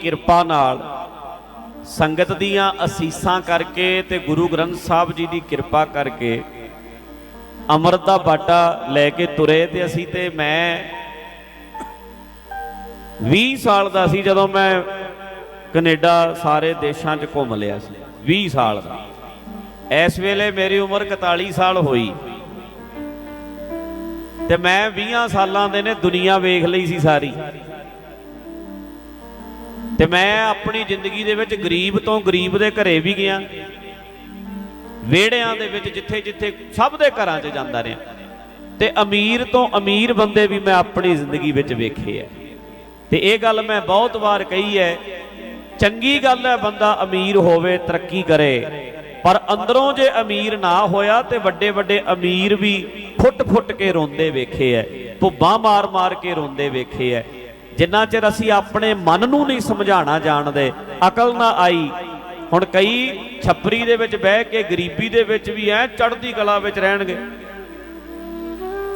ਕਿਰਪਾ ਨਾਲ ਸੰਗਤ ਦੀਆਂ ਅਸੀਸਾਂ ਕਰਕੇ ਤੇ ਗੁਰੂ ਗ੍ਰੰਥ ਸਾਹਿਬ ਜੀ ਦੀ ਕਿਰਪਾ ਕਰਕੇ ਅੰਮ੍ਰਿਤ ਦਾ ਬਾਟਾ ਲੈ ਕੇ ਤੁਰੇ ਤੇ ਅਸੀਂ ਤੇ ਮੈਂ 20 ਸਾਲ ਦਾ ਸੀ ਜਦੋਂ ਮੈਂ ਕੈਨੇਡਾ ਸਾਰੇ ਦੇਸ਼ਾਂ 'ਚ ਘੁੰਮ ਲਿਆ ਸੀ। 20 ਸਾਲ ਦਾ। ਇਸ ਵੇਲੇ ਮੇਰੀ ਉਮਰ 41 ਸਾਲ ਹੋਈ। ਤੇ ਮੈਂ 20 ਸਾਲਾਂ ਦੇ ਨੇ ਦੁਨੀਆ ਵੇਖ ਲਈ ਸੀ ਸਾਰੀ। ਤੇ ਮੈਂ ਆਪਣੀ ਜ਼ਿੰਦਗੀ ਦੇ ਵਿੱਚ ਗਰੀਬ ਤੋਂ ਗਰੀਬ ਦੇ ਘਰੇ ਵੀ ਗਿਆ। ਵਿਹੜਿਆਂ ਦੇ ਵਿੱਚ ਜਿੱਥੇ ਜਿੱਥੇ ਸਭ ਦੇ ਘਰਾਂ 'ਚ ਜਾਂਦਾ ਰਿਹਾ। ਤੇ ਅਮੀਰ ਤੋਂ ਅਮੀਰ ਬੰਦੇ ਵੀ ਮੈਂ ਆਪਣੀ ਜ਼ਿੰਦਗੀ ਵਿੱਚ ਵੇਖੇ ਐ। ਤੇ ਇਹ ਗੱਲ ਮੈਂ ਬਹੁਤ ਵਾਰ ਕਹੀ ਹੈ ਚੰਗੀ ਗੱਲ ਹੈ ਬੰਦਾ ਅਮੀਰ ਹੋਵੇ, ਤਰੱਕੀ ਕਰੇ। ਪਰ ਅੰਦਰੋਂ ਜੇ ਅਮੀਰ ਨਾ ਹੋਇਆ ਤੇ ਵੱਡੇ ਵੱਡੇ ਅਮੀਰ ਵੀ ਫੁੱਟ-ਫੁੱਟ ਕੇ ਰੋਂਦੇ ਵੇਖੇ ਐ, ਭੁੱਬਾਂ ਮਾਰ-ਮਾਰ ਕੇ ਰੋਂਦੇ ਵੇਖੇ ਐ। ਜਿੰਨਾ ਚਿਰ ਅਸੀਂ ਆਪਣੇ ਮਨ ਨੂੰ ਨਹੀਂ ਸਮਝਾਣਾ ਜਾਣਦੇ, ਅਕਲ ਨਾ ਆਈ। ਹੁਣ ਕਈ ਛੱਪਰੀ ਦੇ ਵਿੱਚ ਬਹਿ ਕੇ ਗਰੀਬੀ ਦੇ ਵਿੱਚ ਵੀ ਐ ਚੜ੍ਹਦੀ ਕਲਾ ਵਿੱਚ ਰਹਿਣਗੇ।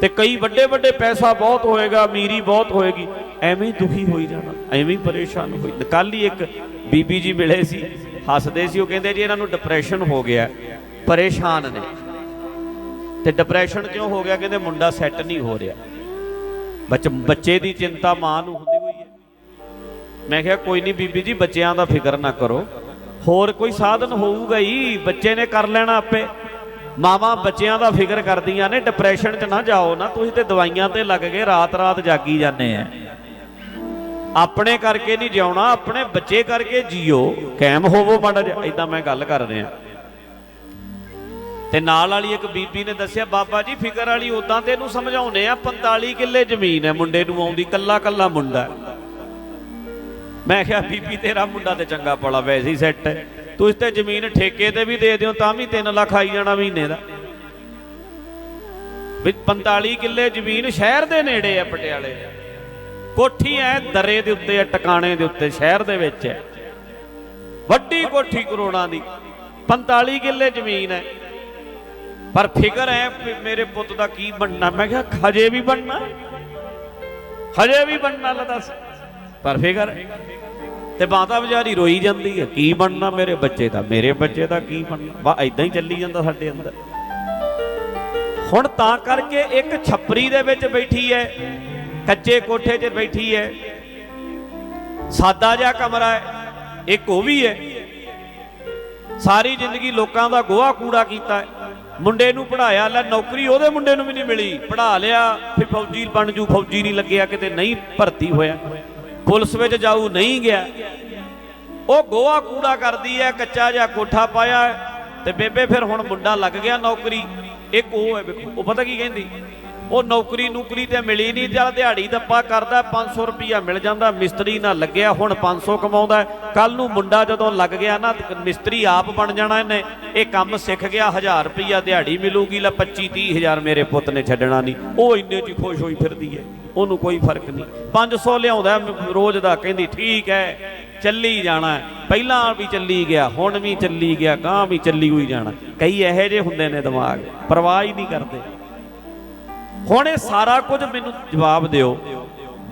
ਤੇ ਕਈ ਵੱਡੇ ਵੱਡੇ ਪੈਸਾ ਬਹੁਤ ਹੋਏਗਾ, ਅਮੀਰੀ ਬਹੁਤ ਹੋਏਗੀ, ਐਵੇਂ ਹੀ ਦੁਖੀ ਹੋਈ ਜਾਣਾ, ਐਵੇਂ ਹੀ ਪਰੇਸ਼ਾਨ ਹੋਈ। ਕੱਲ ਹੀ ਇੱਕ ਬੀਬੀ ਜੀ ਮਿਲੇ ਸੀ, ਹੱਸਦੇ ਸੀ, ਉਹ ਕਹਿੰਦੇ ਜੀ ਇਹਨਾਂ ਨੂੰ ਡਿਪਰੈਸ਼ਨ ਹੋ ਗਿਆ, ਪਰੇਸ਼ਾਨ ਨੇ। ਤੇ ਡਿਪਰੈਸ਼ਨ ਕਿਉਂ ਹੋ ਗਿਆ? ਕਹਿੰਦੇ ਮੁੰਡਾ ਸੈੱਟ ਨਹੀਂ ਹੋ ਰਿਹਾ। ਬੱਚ ਬੱਚੇ ਦੀ ਚਿੰਤਾ ਮਾਂ ਨੂੰ ਹੁੰਦੀ ਹੋਈ ਹੈ। ਮੈਂ ਕਿਹਾ, ਕੋਈ ਨਹੀਂ ਬੀਬੀ ਜੀ, ਬੱਚਿਆਂ ਦਾ ਫਿਕਰ ਨਾ ਕਰੋ। ਹੋਰ ਕੋਈ ਸਾਧਨ ਹੋਊਗਾ ਹੀ, ਬੱਚੇ ਨੇ ਕਰ ਲੈਣਾ ਆਪੇ। ਮਾਵਾਂ ਬੱਚਿਆਂ ਦਾ ਫਿਕਰ ਕਰਦੀਆਂ ਨੇ ਡਿਪਰੈਸ਼ਨ 'ਚ ਨਾ ਜਾਓ ਨਾ, ਤੁਸੀਂ ਤੇ ਦਵਾਈਆਂ ਤੇ ਲੱਗ ਗਏ, ਰਾਤ-ਰਾਤ ਜਾਗੀ ਜਾਂਦੇ ਆ। ਆਪਣੇ ਕਰਕੇ ਨਹੀਂ ਜਿਉਣਾ, ਆਪਣੇ ਬੱਚੇ ਕਰਕੇ ਜੀਓ। ਕਾਇਮ ਹੋਵੋ ਮਾੜਾ ਜਿਹਾ ਇਦਾਂ ਮੈਂ ਗੱਲ ਕਰ ਰਿਹਾ। ਤੇ ਨਾਲ ਵਾਲੀ ਇੱਕ ਬੀਬੀ ਨੇ ਦੱਸਿਆ, ਬਾਬਾ ਜੀ, ਫਿਕਰ ਵਾਲੀ ਉਦਾਂ ਤੇ ਇਹਨੂੰ ਸਮਝਾਉਨੇ ਆ 45 ਕਿੱਲੇ ਜ਼ਮੀਨ ਹੈ, ਮੁੰਡੇ ਨੂੰ ਆਉਂਦੀ, ਕੱਲਾ ਕੱਲਾ ਮੁੰਡਾ ਮੈਂ ਕਿਹਾ, ਬੀਬੀ, ਤੇਰਾ ਮੁੰਡਾ ਤੇ ਚੰਗਾ ਪੜਾ ਵੈਸੇ ਹੀ ਸੈੱਟ ਹੈ। ਤੁਸੀਂ ਤੇ ਜ਼ਮੀਨ ਠੇਕੇ ਤੇ ਵੀ ਦੇ ਦਿਓ, ਤਾਂ ਵੀ 3 ਲੱਖ ਆਈ ਜਾਣਾ ਮਹੀਨੇ ਦਾ। ਵੀ 45 ਕਿੱਲੇ ਜ਼ਮੀਨ ਸ਼ਹਿਰ ਦੇ ਨੇੜੇ ਆ ਪਟਿਆਲੇ। ਕੋਠੀ ਐ ਦਰੇ ਦੇ ਉੱਤੇ ਐ ਟਿਕਾਣੇ ਦੇ ਉੱਤੇ, ਸ਼ਹਿਰ ਦੇ ਵਿੱਚ ਐ ਵੱਡੀ ਕੋਠੀ ਕਰੋੜਾਂ ਦੀ। 45 ਕਿੱਲੇ ਜ਼ਮੀਨ ਐ ਪਰ ਫਿਕਰ ਹੈ ਮੇਰੇ ਪੁੱਤ ਦਾ ਕੀ ਬਣਨਾ? ਮੈਂ ਕਿਹਾ, ਹਜੇ ਵੀ ਬਣਨਾ ਹਜੇ ਵੀ ਬਣਨਾ, ਲੈ ਦੱਸ। ਪਰ ਫਿਕਰ ਤੇ ਮਾਤਾ ਵਿਚਾਰੀ ਰੋਈ ਜਾਂਦੀ ਹੈ, ਕੀ ਬਣਨਾ ਮੇਰੇ ਬੱਚੇ ਦਾ? ਮੇਰੇ ਬੱਚੇ ਦਾ ਕੀ ਬਣਨਾ? ਵਾ ਇਦਾਂ ਹੀ ਚੱਲੀ ਜਾਂਦਾ ਸਾਡੇ ਅੰਦਰ। ਹੁਣ ਤਾਂ ਕਰਕੇ ਇੱਕ ਛੱਪਰੀ ਦੇ ਵਿੱਚ ਬੈਠੀ ਹੈ, ਕੱਚੇ ਕੋਠੇ 'ਚ ਬੈਠੀ ਹੈ। ਸਾਦਾ ਜਿਹਾ ਕਮਰਾ ਹੈ, ਇੱਕ ਉਹ ਵੀ ਹੈ। ਸਾਰੀ ਜ਼ਿੰਦਗੀ ਲੋਕਾਂ ਦਾ ਗੋਹਾ ਕੂੜਾ ਕੀਤਾ ਹੈ। ਮੁੰਡੇ ਨੂੰ ਪੜਾਇਆ ਲੈ ਨੌਕਰੀ ਉਹਦੇ ਮੁੰਡੇ ਨੂੰ ਵੀ ਨਹੀਂ ਮਿਲੀ। ਪੜਾ ਲਿਆ, ਫਿਰ ਫੌਜੀ ਬਣ ਜੂ, ਫੌਜੀ ਨਹੀਂ ਲੱਗਿਆ, ਕਿਤੇ ਨਹੀਂ ਭਰਤੀ ਹੋਇਆ। ਪੁਲਿਸ ਵਿੱਚ ਜਾਊ ਨਹੀਂ ਗਿਆ। ਉਹ ਗੋਹਾ ਕੂੜਾ ਕਰਦੀ ਹੈ ਕੱਚਾ ਜਿਹਾ ਕੋਠਾ ਪਾਇਆ, ਤੇ ਬੇਬੇ ਫਿਰ ਹੁਣ ਮੁੰਡਾ ਲੱਗ ਗਿਆ ਨੌਕਰੀ। ਇੱਕ ਉਹ ਹੈ ਵੇਖੋ, ਉਹ ਪਤਾ ਕੀ ਕਹਿੰਦੀ? ਉਹ ਨੌਕਰੀ ਨੌਕਰੀ ਤੇ ਮਿਲੀ ਨਹੀਂ ਚੱਲ ਦਿਹਾੜੀ ਦੱਪਾ ਕਰਦਾ 500 ਰੁਪਿਆ ਮਿਲ ਜਾਂਦਾ, ਮਿਸਤਰੀ ਨਾਲ ਲੱਗਿਆ, ਹੁਣ 500 ਕਮਾਉਂਦਾ ਕੱਲ ਨੂੰ ਮੁੰਡਾ ਜਦੋਂ ਲੱਗ ਗਿਆ ਨਾ ਮਿਸਤਰੀ ਆਪ ਬਣ ਜਾਣਾ ਇਹਨੇ। ਇਹ ਕੰਮ ਸਿੱਖ ਗਿਆ 1000 ਰੁਪਿਆ ਦਿਹਾੜੀ ਮਿਲੂਗੀ, ਲੈ 25 30000 ਮੇਰੇ ਪੁੱਤ ਨੇ ਛੱਡਣਾ ਨਹੀਂ। ਉਹ ਇੰਨੇ ਚ ਹੀ ਖੁਸ਼ ਹੋਈ ਫਿਰਦੀ ਹੈ, ਉਹਨੂੰ ਕੋਈ ਫ਼ਰਕ ਨਹੀਂ। 500 ਲਿਆਉਂਦਾ ਰੋਜ਼ ਦਾ, ਕਹਿੰਦੀ, ਠੀਕ ਹੈ, ਚੱਲੀ ਜਾਣਾ ਪਹਿਲਾਂ ਵੀ ਚੱਲੀ ਗਿਆ, ਹੁਣ ਵੀ ਚੱਲੀ ਗਿਆ ਗਾਂ ਵੀ ਚੱਲੀ ਹੋਈ ਜਾਣਾ। ਕਈ ਇਹੋ ਜਿਹੇ ਹੁੰਦੇ ਨੇ ਦਿਮਾਗ, ਪਰਵਾਹ ਹੀ ਨਹੀਂ ਕਰਦੇ। ਹੁਣ ਇਹ ਸਾਰਾ ਕੁਝ ਮੈਨੂੰ ਜਵਾਬ ਦਿਓ।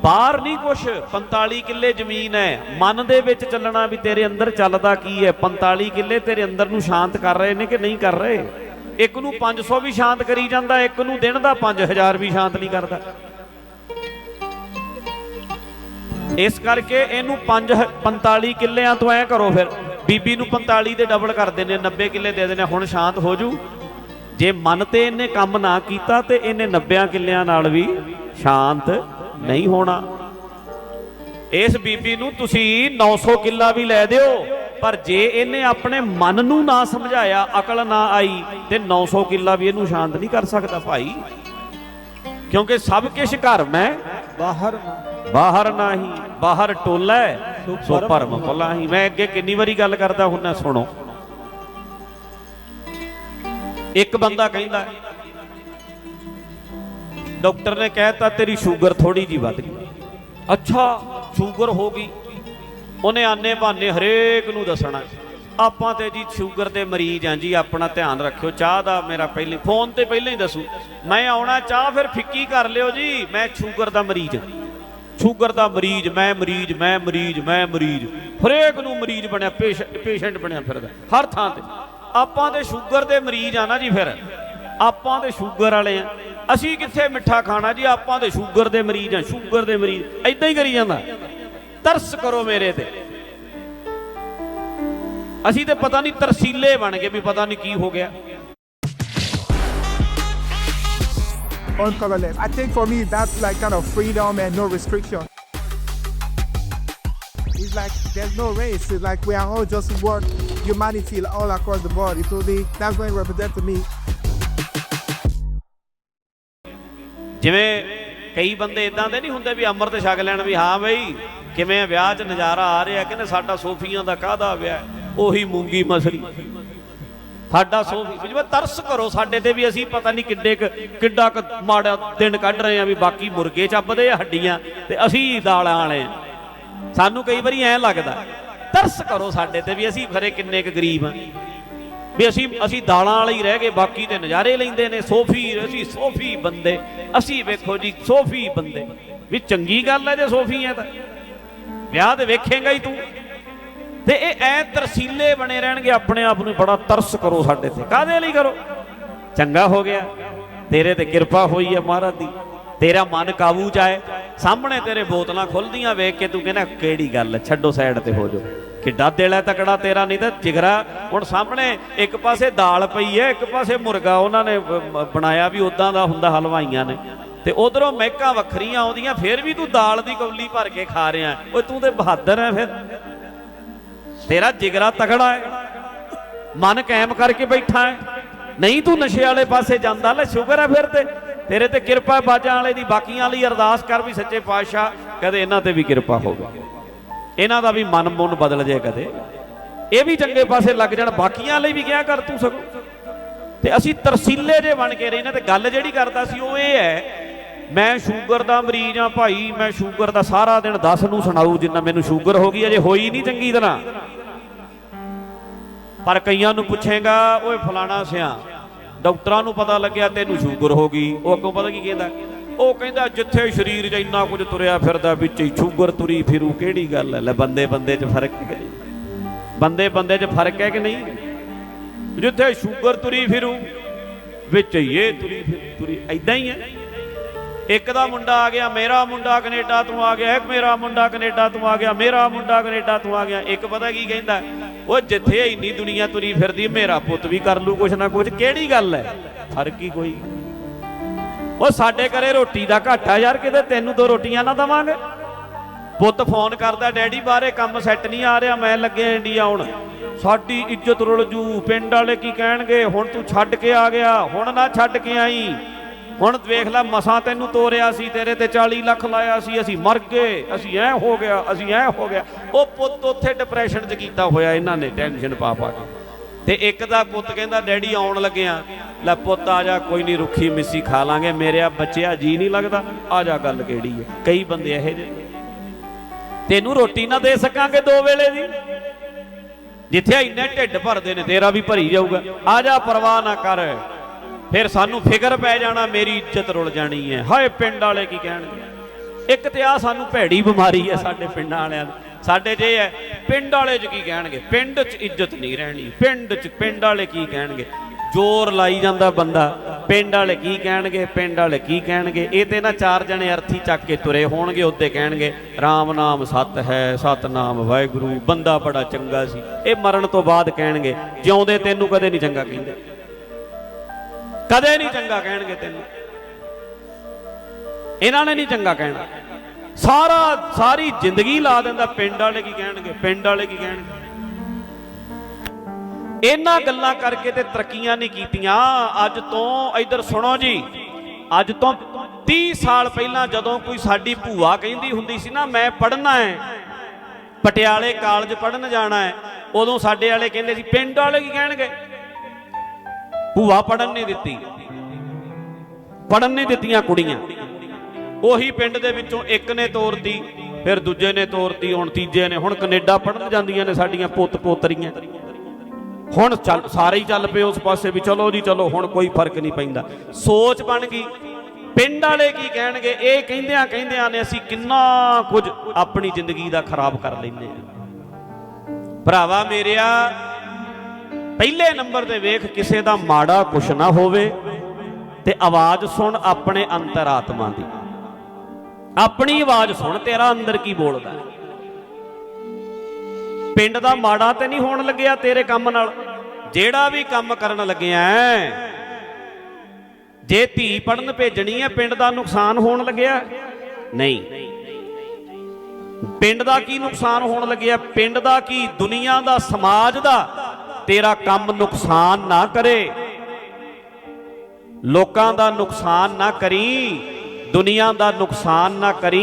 ਬਾਹਰ ਨਹੀਂ ਕੁਛ। 45 ਕਿੱਲੇ ਜ਼ਮੀਨ ਹੈ। ਮਨ ਦੇ ਵਿੱਚ ਚੱਲਣਾ ਵੀ ਤੇਰੇ ਅੰਦਰ ਚੱਲਦਾ ਕੀ ਹੈ? 45 ਕਿੱਲੇ ਤੇਰੇ ਅੰਦਰ ਨੂੰ ਸ਼ਾਂਤ ਕਰ ਰਹੇ ਨੇ ਕਿ ਨਹੀਂ ਕਰ ਰਹੇ? ਇੱਕ ਨੂੰ 500 ਵੀ ਸ਼ਾਂਤ ਕਰੀ ਜਾਂਦਾ, ਇੱਕ ਨੂੰ ਦਿਨ ਦਾ 5000 ਵੀ ਸ਼ਾਂਤ ਨਹੀਂ ਕਰਦਾ। ਇਸ ਕਰਕੇ ਇਹਨੂੰ 5 45 ਕਿੱਲਿਆਂ ਤੋਂ ਐ ਕਰੋ ਫਿਰ। ਬੀਬੀ ਨੂੰ 45 ਦੇ ਡਬਲ ਕਰ ਦਿੰਦੇ 90 ਕਿੱਲੇ ਦੇ ਦਿੰਦੇ ਹੁਣ ਸ਼ਾਂਤ ਹੋ ਜੂ। ਜੇ ਮਨ ਤੇ ਇਹਨੇ ਕੰਮ ਨਾ ਕੀਤਾ ਤੇ ਇਹਨੇ 90 ਕਿੱਲਿਆਂ ਨਾਲ ਵੀ ਸ਼ਾਂਤ ਨਹੀਂ ਹੋਣਾ। ਇਸ ਬੀਬੀ ਨੂੰ ਤੁਸੀਂ 900 ਕਿੱਲਾ ਵੀ ਲੈ ਦਿਓ ਪਰ ਜੇ ਇਹਨੇ ਆਪਣੇ ਮਨ ਨੂੰ ਨਾ ਸਮਝਾਇਆ ਅਕਲ ਨਾ ਆਈ ਤੇ 900 ਕਿੱਲਾ ਵੀ ਇਹਨੂੰ ਸ਼ਾਂਤ ਨਹੀਂ ਕਰ ਸਕਦਾ ਭਾਈ। ਕਿਉਂਕਿ ਸਭ ਕੁਝ ਘਰ ਮੈਂ ਬਾਹਰ ਨਾ। ਬਾਹਰ ਨਾਹੀ ਬਾਹਰ ਟੋਲਾ ਹੈ, ਸੋ ਭਰਮ ਭੁਲਾਹੀ ਮੈਂ ਅੱਗੇ ਕਿੰਨੀ ਵਾਰੀ ਗੱਲ ਕਰਦਾ ਹੁੰਨਾ ਸੁਣੋ। ਇੱਕ ਬੰਦਾ ਕਹਿੰਦਾ, ਡਾਕਟਰ ਨੇ ਕਹਿਤਾ, ਤੇਰੀ ਸ਼ੂਗਰ ਥੋੜੀ ਜੀ ਵੱਧ ਗਈ। ਅੱਛਾ, ਸ਼ੂਗਰ ਹੋ ਗਈ। ਉਹਨੇ ਆਨੇ ਬਹਾਨੇ ਹਰੇਕ ਨੂੰ ਦੱਸਣਾ ਆਪਾਂ ਤੇ ਜੀ ਸ਼ੂਗਰ ਦੇ ਮਰੀਜ਼ ਆਂ ਜੀ, ਆਪਣਾ ਧਿਆਨ ਰੱਖਿਓ, ਚਾਹ ਦਾ ਮੇਰਾ ਪਹਿਲੇ, ਫੋਨ ਤੇ ਪਹਿਲਾਂ ਹੀ ਦੱਸੂ। ਮੈਂ ਆਉਣਾ, ਚਾਹ ਫਿਰ ਫਿੱਕੀ ਕਰ ਲਿਓ ਜੀ, ਮੈਂ ਸ਼ੂਗਰ ਦਾ ਮਰੀਜ਼ ਸ਼ੂਗਰ ਦਾ ਮਰੀਜ਼, ਮੈਂ ਮਰੀਜ਼ ਮੈਂ ਮਰੀਜ਼ ਮੈਂ ਮਰੀਜ਼। ਹਰੇਕ ਨੂੰ ਮਰੀਜ਼ ਬਣਿਆ ਪੇਸ਼ੈਂਟ ਬਣਿਆ ਫਿਰਦਾ, ਹਰ ਥਾਂ ਤੇ। ਆਪਾਂ ਤੇ ਸ਼ੂਗਰ ਦੇ ਮਰੀਜ਼ ਆ ਨਾ ਜੀ ਫਿਰ ਆਪਾਂ ਤੇ ਸ਼ੂਗਰ ਵਾਲੇ ਆ ਅਸੀਂ ਕਿੱਥੇ ਮਿੱਠਾ ਖਾਣਾ ਜੀ ਆਪਾਂ ਤੇ ਸ਼ੂਗਰ ਦੇ ਮਰੀਜ਼ ਆ ਸ਼ੂਗਰ ਦੇ ਮਰੀਜ਼ ਐਦਾਂ ਹੀ ਕਰੀ ਜਾਂਦਾ ਤਰਸ ਕਰੋ ਮੇਰੇ ਤੇ ਅਸੀਂ ਤੇ ਪਤਾ ਨਹੀਂ ਤਰਸੀਲੇ ਬਣ ਗਏ ਵੀ ਪਤਾ ਨਹੀਂ ਕੀ ਹੋ ਗਿਆ uncolorless. I think for me that's like kind of freedom and no restriction. It's like there's no race. It's like we are all just one humanity all across the board. It will be that's what it represents to me. ਜਿਵੇਂ ਕਈ ਬੰਦੇ ਇਦਾਂ ਦੇ ਨਹੀਂ ਹੁੰਦੇ ਵੀ ਅੰਮ੍ਰਿਤ ਛਕ ਲੈਣ ਵੀ ਹਾਂ ਬਈ, ਕਿਵੇਂ ਵਿਆਹ 'ਚ ਨਜ਼ਾਰਾ ਆ ਰਿਹਾ, ਕਹਿੰਦੇ ਸਾਡਾ ਸੋਫੀਆਂ ਦਾ ਕਾਹਦਾ ਵਿਆਹ ਉਹੀ ਮੂੰਗੀ ਮਸਲੀ ਸਾਡਾ ਸੋਫੀ ਜਿਵੇਂ ਤਰਸ ਕਰੋ ਸਾਡੇ ਤੇ ਵੀ ਅਸੀਂ ਪਤਾ ਨਹੀਂ ਕਿੱਡੇ ਕਿੱਡਾ ਕੁ ਮਾੜਾ ਦਿਨ ਕੱਢ ਰਹੇ ਆ ਵੀ ਬਾਕੀ ਮੁਰਗੇ ਚੱਪਦੇ ਆ ਹੱਡੀਆਂ ਤੇ ਅਸੀਂ ਦਾਲਾਂ ਵਾਲੇ ਸਾਨੂੰ ਕਈ ਵਾਰੀ ਐਂ ਲੱਗਦਾ ਤਰਸ ਕਰੋ ਸਾਡੇ ਤੇ ਵੀ ਅਸੀਂ ਖਰੇ ਕਿੰਨੇ ਕੁ ਗਰੀਬ ਆ। ਵੀ ਅਸੀਂ ਅਸੀਂ ਦਾਲਾਂ ਵਾਲੇ ਹੀ ਰਹਿ ਗਏ, ਬਾਕੀ ਤੇ ਨਜ਼ਾਰੇ ਲੈਂਦੇ ਨੇ। ਸੋਫੀ, ਅਸੀਂ ਸੋਫੀ ਬੰਦੇ। ਅਸੀਂ ਵੇਖੋ ਜੀ, ਸੋਫੀ ਬੰਦੇ। ਵੀ ਚੰਗੀ ਗੱਲ ਹੈ ਜੇ ਸੋਫੀ ਹੈ ਤਾਂ। ਵਿਆਹ ਤੇ ਵੇਖੇਗਾ ਹੀ ਤੂੰ। ਤੇ ਇਹ ਐ ਤਰਸੀਲੇ ਬਣੇ ਰਹਿਣਗੇ, ਆਪਣੇ ਆਪ ਨੂੰ ਬੜਾ ਤਰਸ ਕਰੋ ਸਾਡੇ ਤੇ। ਕਾਦੇ ਲਈ ਕਰੋ? ਚੰਗਾ ਹੋ ਗਿਆ। ਤੇਰੇ ਤੇ ਕਿਰਪਾ ਹੋਈ ਹੈ ਮਹਾਰਾਜ ਦੀ। ਤੇਰਾ ਮਨ ਕਾਬੂ ਚ ਆਏ ਸਾਹਮਣੇ ਤੇਰੇ ਬੋਤਲਾਂ ਖੁੱਲਦੀਆਂ ਵੇਖ ਕੇ ਤੂੰ ਕਹਿੰਦਾ, ਕਿਹੜੀ ਗੱਲ? ਛੱਡੋ ਸਾਈਡ ਤੇ ਹੋ ਜਾਓ। ਕਿੱਡਾ ਦਿਲ ਹੈ ਤਕੜਾ, ਤੇਰਾ ਨਹੀਂ ਤਾਂ ਜਿਗਰਾ। ਹੁਣ ਸਾਹਮਣੇ ਇੱਕ ਪਾਸੇ ਦਾਲ ਪਈ ਹੈ, ਇੱਕ ਪਾਸੇ ਮੁਰਗਾ ਉਹਨਾਂ ਨੇ ਬਣਾਇਆ ਵੀ ਉਦਾਂ ਦਾ ਹੁੰਦਾ, ਹਲਵਾਈਆਂ ਨੇ। ਤੇ ਉਧਰੋਂ ਮਹਿਕਾਂ ਵੱਖਰੀਆਂ ਆਉਂਦੀਆਂ, ਫਿਰ ਵੀ ਤੂੰ ਦਾਲ ਦੀ ਕੌਲੀ ਭਰ ਕੇ ਖਾ ਰਿਹਾ ਓਏ, ਤੂੰ ਤੇ ਬਹਾਦਰ ਹੈ ਫਿਰ। ਤੇਰਾ ਜਿਗਰਾ ਤਕੜਾ ਹੈ। ਮਨ ਕਾਇਮ ਕਰਕੇ ਬੈਠਾ ਹੈ। ਨਹੀਂ ਤੂੰ ਨਸ਼ੇ ਵਾਲੇ ਪਾਸੇ ਜਾਂਦਾ, ਲੈ ਸ਼ੁਗਰ ਹੈ ਫਿਰ ਤੇ। ਤੇਰੇ ਤੇ ਕਿਰਪਾ ਬਾਜਾਂ ਵਾਲੇ ਦੀ, ਬਾਕੀਆਂ ਲਈ ਅਰਦਾਸ ਕਰ ਵੀ ਸੱਚੇ ਪਾਤਸ਼ਾਹ, ਕਦੇ ਇਹਨਾਂ ਤੇ ਵੀ ਕਿਰਪਾ ਹੋਵੇ। ਇਹਨਾਂ ਦਾ ਵੀ ਮਨ ਮੁੰਨ ਬਦਲ ਜੇ ਕਦੇ। ਇਹ ਵੀ ਚੰਗੇ ਪਾਸੇ ਲੱਗ ਜਾਣ, ਬਾਕੀਆਂ ਲਈ ਵੀ ਕਿਹਾ ਕਰ ਤੂੰ ਸਗੋਂ? ਤੇ ਅਸੀਂ ਤਰਸੀਲੇ ਜੇ ਬਣ ਕੇ ਰਹਿਣਾ ਤੇ ਗੱਲ ਜਿਹੜੀ ਕਰਦਾ ਸੀ ਉਹ ਇਹ ਹੈ, ਮੈਂ ਸ਼ੂਗਰ ਦਾ ਮਰੀਜ਼ ਆ ਭਾਈ, ਮੈਂ ਸ਼ੂਗਰ ਦਾ ਸਾਰਾ ਦਿਨ 10 ਨੂੰ ਸੁਣਾਊ, ਜਿੰਨਾ ਮੈਨੂੰ ਸ਼ੂਗਰ ਹੋ ਗਈ, ਅਜੇ ਹੋਈ ਨਹੀਂ ਚੰਗੀ ਤਰ੍ਹਾਂ। ਪਰ ਕਈਆਂ ਨੂੰ ਪੁੱਛੇਗਾ, ਓਏ ਫਲਾਣਾ ਸਿਆ ਡਾਕਟਰਾਂ ਨੂੰ ਪਤਾ ਲੱਗਿਆ ਤੈਨੂੰ ਸ਼ੂਗਰ ਹੋ ਗਈ। ਉਹ ਅੱਗੋਂ ਪਤਾ ਕੀ ਕਹਿੰਦਾ? ਉਹ ਕਹਿੰਦਾ, ਜਿੱਥੇ ਸਰੀਰ 'ਚ ਇੰਨਾ ਕੁਝ ਤੁਰਿਆ ਫਿਰਦਾ ਵਿੱਚ ਹੀ ਸ਼ੂਗਰ ਤੁਰੀ ਫਿਰੂ, ਕਿਹੜੀ ਗੱਲ ਹੈ? ਲੈ ਬੰਦੇ ਬੰਦੇ 'ਚ ਫ਼ਰਕ ਹੈ ਬੰਦੇ ਬੰਦੇ 'ਚ ਫ਼ਰਕ ਹੈ ਕਿ ਨਹੀਂ? ਜਿੱਥੇ ਸ਼ੂਗਰ ਤੁਰੀ ਫਿਰੂ, ਵਿੱਚ ਹੀ ਇਹ ਤੁਰੀ ਫਿਰ ਤੁਰੀ ਐਦਾਂ ਹੀ ਹੈ। ਇੱਕ ਦਾ ਮੁੰਡਾ ਆ ਗਿਆ, ਮੇਰਾ ਮੁੰਡਾ ਕੈਨੇਡਾ ਤੋਂ ਆ ਗਿਆ, ਇੱਕ ਮੇਰਾ ਮੁੰਡਾ ਕੈਨੇਡਾ ਤੋਂ ਆ ਗਿਆ, ਮੇਰਾ ਮੁੰਡਾ ਕੈਨੇਡਾ ਤੋਂ ਆ ਗਿਆ। ਇੱਕ ਪਤਾ ਕੀ ਕਹਿੰਦਾ, ਉਹ ਜਿੱਥੇ ਇੰਨੀ ਦੁਨੀਆ ਤੁਰੀ ਫਿਰਦੀ, ਮੇਰਾ ਪੁੱਤ ਵੀ ਕਰ ਲੂ ਕੁਛ ਨਾ ਕੁਛ, ਕਿਹੜੀ ਗੱਲ ਹੈ? ਫ਼ਰਕ ਹੀ ਕੋਈ। ਉਹ ਸਾਡੇ ਘਰੇ ਰੋਟੀ ਦਾ ਘਾਟਾ ਯਾਰ, ਕਿਤੇ ਤੈਨੂੰ ਦੋ ਰੋਟੀਆਂ ਨਾ ਦਵਾਂਗੇ। ਪੁੱਤ ਫੋਨ ਕਰਦਾ, ਡੈਡੀ, ਬਾਹਰੇ ਕੰਮ ਸੈੱਟ ਨਹੀਂ ਆ ਰਿਹਾ, ਮੈਂ ਲੱਗੇ ਇੰਡੀਆ ਆਉਣ ਸਾਡੀ ਇੱਜ਼ਤ ਰੁਲ ਜੂ, ਪਿੰਡ ਵਾਲੇ ਕੀ ਕਹਿਣਗੇ, ਹੁਣ ਤੂੰ ਛੱਡ ਕੇ ਆ ਗਿਆ, ਹੁਣ ਨਾ ਛੱਡ ਕੇ ਆਈ। ਹੁਣ ਵੇਖ ਲੈ, ਮਸਾਂ ਤੈਨੂੰ ਤੋਰਿਆ ਸੀ, ਤੇਰੇ ਤੇ 40 ਲੱਖ ਲਾਇਆ ਸੀ, ਅਸੀਂ ਮਰ ਗਏ, ਅਸੀਂ ਐ ਹੋ ਗਿਆ, ਅਸੀਂ ਐ ਹੋ ਗਿਆ। ਉਹ ਪੁੱਤ ਉੱਥੇ ਡਿਪਰੈਸ਼ਨ 'ਚ ਕੀਤਾ ਹੋਇਆ, ਇਹਨਾਂ ਨੇ ਟੈਨਸ਼ਨ ਪਾ ਪਾ ਕੇ। ਤੇ ਇੱਕ ਦਾ ਪੁੱਤ ਕਹਿੰਦਾ, ਡੈਡੀ, ਆਉਣ ਲੱਗਿਆ ਲੈ ਪੁੱਤ, ਆ ਜਾ, ਕੋਈ ਨਹੀਂ ਰੁੱਖੀ ਮਿੱਸੀ ਖਾ ਲਾਂਗੇ। ਮੇਰੇ ਆ ਬੱਚਿਆ, ਜੀ ਨਹੀਂ ਲੱਗਦਾ। ਆ ਜਾ, ਗੱਲ ਕਿਹੜੀ ਹੈ ਕਈ ਬੰਦੇ ਇਹੋ ਜਿਹੇ। ਤੈਨੂੰ ਰੋਟੀ ਨਾ ਦੇ ਸਕਾਂਗੇ ਦੋ ਵੇਲੇ ਦੀ? ਜਿੱਥੇ ਇੰਨੇ ਢਿੱਡ ਭਰਦੇ ਨੇ, ਤੇਰਾ ਵੀ ਭਰੀ ਜਾਊਗਾ। ਆ ਜਾ, ਪਰਵਾਹ ਨਾ ਕਰ। ਫਿਰ ਸਾਨੂੰ ਫਿਕਰ ਪੈ ਜਾਣਾ, ਮੇਰੀ ਇੱਜ਼ਤ ਰੁਲ ਜਾਣੀ ਹੈ। ਹਾਏ, ਪਿੰਡ ਵਾਲੇ ਕੀ ਕਹਿਣਗੇ? ਇੱਕ ਤੇ ਆ ਸਾਨੂੰ ਭੈੜੀ ਬਿਮਾਰੀ ਹੈ ਸਾਡੇ ਪਿੰਡਾਂ ਵਾਲਿਆਂ ਦੀ। ਸਾਡੇ ਜੇ ਹੈ, ਪਿੰਡ ਵਾਲੇ ਚ ਕੀ ਕਹਿਣਗੇ? ਪਿੰਡ 'ਚ ਇੱਜ਼ਤ ਨਹੀਂ ਰਹਿਣੀ। ਪਿੰਡ 'ਚ, ਪਿੰਡ ਵਾਲੇ ਕੀ ਕਹਿਣਗੇ? ਜ਼ੋਰ ਲਾਈ ਜਾਂਦਾ ਬੰਦਾ। ਪਿੰਡ ਵਾਲੇ ਕੀ ਕਹਿਣਗੇ? ਪਿੰਡ ਵਾਲੇ ਕੀ ਕਹਿਣਗੇ? ਇਹ ਤੇ ਨਾ ਚਾਰ ਜਣੇ ਅਰਥੀ ਚੱਕ ਕੇ ਤੁਰੇ ਹੋਣਗੇ ਉੱਤੇ ਕਹਿਣਗੇ RAM ਨਾਮ ਸਤ ਹੈ, ਸਤ ਨਾਮ ਵਾਹਿਗੁਰੂ। ਬੰਦਾ ਬੜਾ ਚੰਗਾ ਸੀ। ਇਹ ਮਰਨ ਤੋਂ ਬਾਅਦ ਕਹਿਣਗੇ, ਜਿਉਂਦੇ ਤੈਨੂੰ ਕਦੇ ਨਹੀਂ ਚੰਗਾ ਕਹਿੰਦੇ। ਕਦੇ ਨਹੀਂ ਚੰਗਾ ਕਹਿਣਗੇ ਤੈਨੂੰ। ਇਹਨਾਂ ਨੇ ਨਹੀਂ ਚੰਗਾ ਕਹਿਣਾ। ਸਾਰਾ, ਸਾਰੀ ਜ਼ਿੰਦਗੀ ਲਾ ਦਿੰਦਾ, ਪਿੰਡ ਵਾਲੇ ਕੀ ਕਹਿਣਗੇ, ਪਿੰਡ ਵਾਲੇ ਕੀ ਕਹਿਣਗੇ। ਇਹਨਾਂ ਗੱਲਾਂ ਕਰਕੇ ਤੇ ਤਰੱਕੀਆਂ ਨਹੀਂ ਕੀਤੀਆਂ। ਅੱਜ ਤੋਂ, ਇਧਰ ਸੁਣੋ ਜੀ, ਅੱਜ ਤੋਂ 30 ਸਾਲ ਪਹਿਲਾਂ ਜਦੋਂ ਕੋਈ ਸਾਡੀ ਭੂਆ ਕਹਿੰਦੀ ਹੁੰਦੀ ਸੀ ਨਾ, ਮੈਂ ਪੜ੍ਹਨਾ ਹੈ, ਪਟਿਆਲੇ ਕਾਲਜ ਪੜ੍ਹਨ ਜਾਣਾ ਹੈ, ਉਦੋਂ ਸਾਡੇ ਵਾਲੇ ਕਹਿੰਦੇ ਸੀ, ਪਿੰਡ ਵਾਲੇ ਕੀ ਕਹਿਣਗੇ? ਭੂਆ ਪੜਨ ਨਹੀਂ ਦਿੱਤੀ। ਪੜਨ ਨਹੀਂ ਦਿੱਤੀਆਂ ਕੁੜੀਆਂ। ਉਹੀ ਪਿੰਡ ਦੇ ਵਿੱਚੋਂ ਇੱਕ ਨੇ ਤੋਰਤੀ, ਫਿਰ ਦੂਜੇ ਨੇ ਤੋਰਤੀ, ਹੁਣ ਤੀਜੇ ਨੇ। ਹੁਣ ਕੈਨੇਡਾ ਪੜਨ ਜਾਂਦੀਆਂ ਨੇ ਸਾਡੀਆਂ ਪੁੱਤ ਪੋਤਰੀਆਂ। ਹੁਣ ਚੱਲ, ਸਾਰੇ ਹੀ ਚੱਲ ਪਏ ਉਸ ਪਾਸੇ ਵੀ, ਚਲੋ ਜੀ, ਚਲੋ, ਹੁਣ ਕੋਈ ਫ਼ਰਕ ਨਹੀਂ ਪੈਂਦਾ। ਸੋਚ ਬਣ ਗਈ। ਪਿੰਡ ਵਾਲੇ ਕੀ ਕਹਿਣਗੇ? ਇਹ ਕਹਿੰਦਿਆਂ ਕਹਿੰਦਿਆਂ ਨੇ ਅਸੀਂ ਕਿੰਨਾ ਕੁਝ ਆਪਣੀ ਜ਼ਿੰਦਗੀ ਦਾ ਖਰਾਬ ਕਰ ਲੈਂਦੇ ਆ ਭਰਾਵਾ ਮੇਰਿਆ ਪਹਿਲੇ ਨੰਬਰ ਤੇ ਵੇਖ ਕਿਸੇ ਦਾ ਮਾੜਾ ਕੁਛ ਨਾ ਹੋਵੇ ਤੇ ਆਵਾਜ਼ ਸੁਣ ਆਪਣੇ ਅੰਤਰਾਤਮਾ ਦੀ। ਆਪਣੀ ਆਵਾਜ਼ ਸੁਣ, ਤੇਰਾ ਅੰਦਰ ਕੀ ਬੋਲਦਾ ਪਿੰਡ ਦਾ ਮਾੜਾ ਤੇ ਨਹੀਂ ਹੋਣ ਲੱਗਿਆ ਤੇਰੇ ਕੰਮ ਨਾਲ। ਜਿਹੜਾ ਵੀ ਕੰਮ ਕਰਨ ਲੱਗਿਆ ਜੇ ਧੀ ਪੜਨ ਭੇਜਣੀ ਹੈ, ਪਿੰਡ ਦਾ ਨੁਕਸਾਨ ਹੋਣ ਲੱਗਿਆ? ਨਹੀਂ। ਪਿੰਡ ਦਾ ਕੀ ਨੁਕਸਾਨ ਹੋਣ ਲੱਗਿਆ? ਪਿੰਡ ਦਾ ਕੀ? ਦੁਨੀਆ ਦਾ, ਸਮਾਜ ਦਾ। ਤੇਰਾ ਕੰਮ ਨੁਕਸਾਨ ਨਾ ਕਰੇ। ਲੋਕਾਂ ਦਾ ਨੁਕਸਾਨ ਨਾ ਕਰੀ, ਦੁਨੀਆ ਦਾ ਨੁਕਸਾਨ ਨਾ ਕਰੀ।